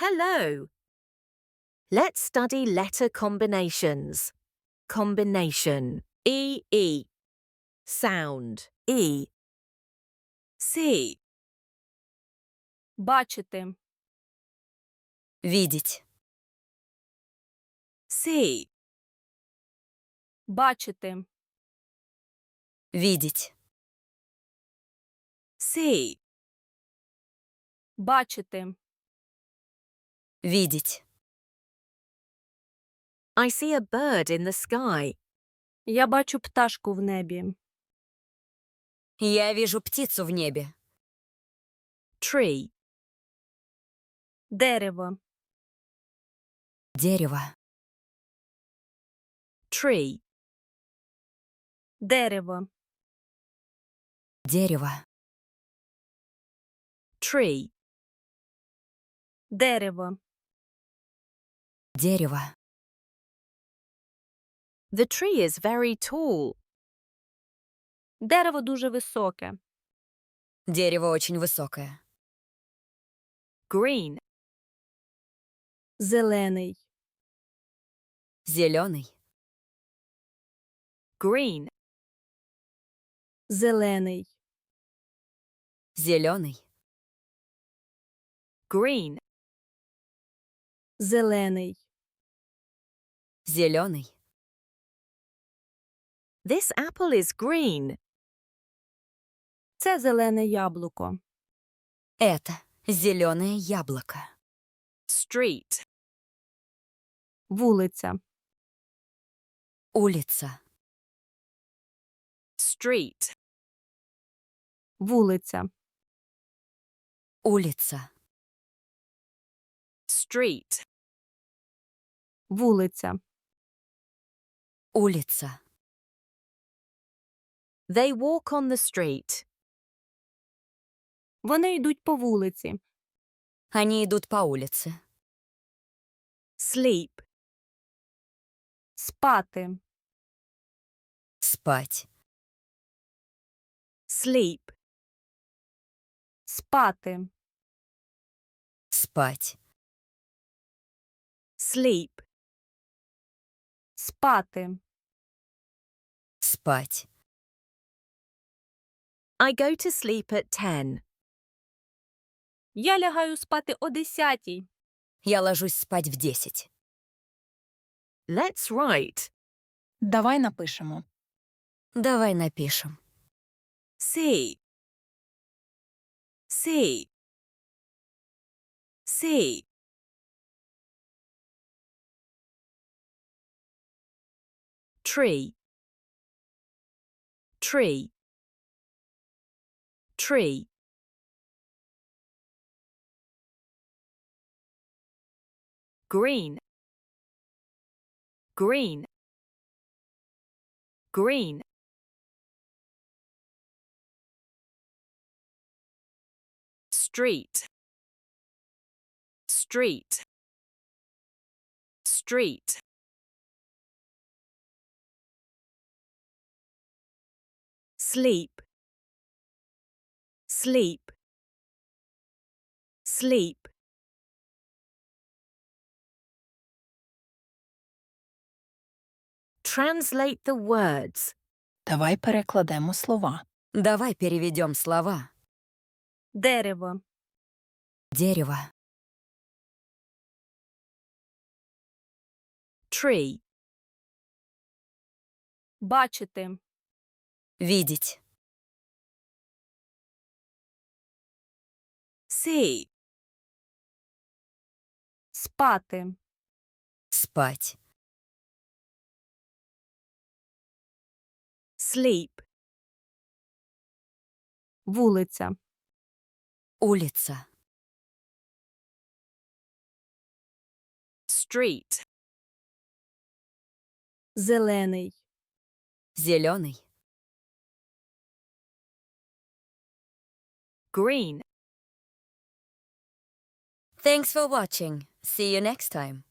Hello. Let's study letter combinations. Combination. E E. Sound. E. C. Бачити. Видеть. C. Бачити. Видеть. C. Бачити. Видеть. I see a bird in the sky. Я бачу пташку в небі. Я вижу птицу в небе. Tree. Дерево. Дерево. Tree. Дерево. Дерево. Tree. Дерево. Дерево. The tree is very tall. Дерево дуже високе. Дерево очень высокое. Green. Зелений. Зеленый. Green. Зелений. Зеленый. Green. Зелений. Зеленый. This apple is green. Це зелене яблуко. Это зеленое яблоко. Street. Вулиця. Улица. Street. Вулиця. Улица. Street. Вулиця. Улица. They walk on the street. Вони йдуть по вулиці. Они идут по улице. Sleep. Спати. Спать. Sleep. Спати. Спать. Sleep. Спати. Спать. I go to sleep at 10. Я лягаю спати о десятій. Я ложусь спать в десять. Let's write. Давай напишемо. Давай напишем. C. C. C. Tree. Tree. Tree. Green. Green. Green. Street. Street. Street. Sleep. Sleep. Sleep. Translate the words. Давай перекладемо слова. Давай переведем слова. Дерево. Дерево. Tree. Бачити. Видеть. See. Спати. Спать. Sleep. Вулиця. Улица. Street. Зелений. Зеленый. Green. Thanks for watching. See you next time.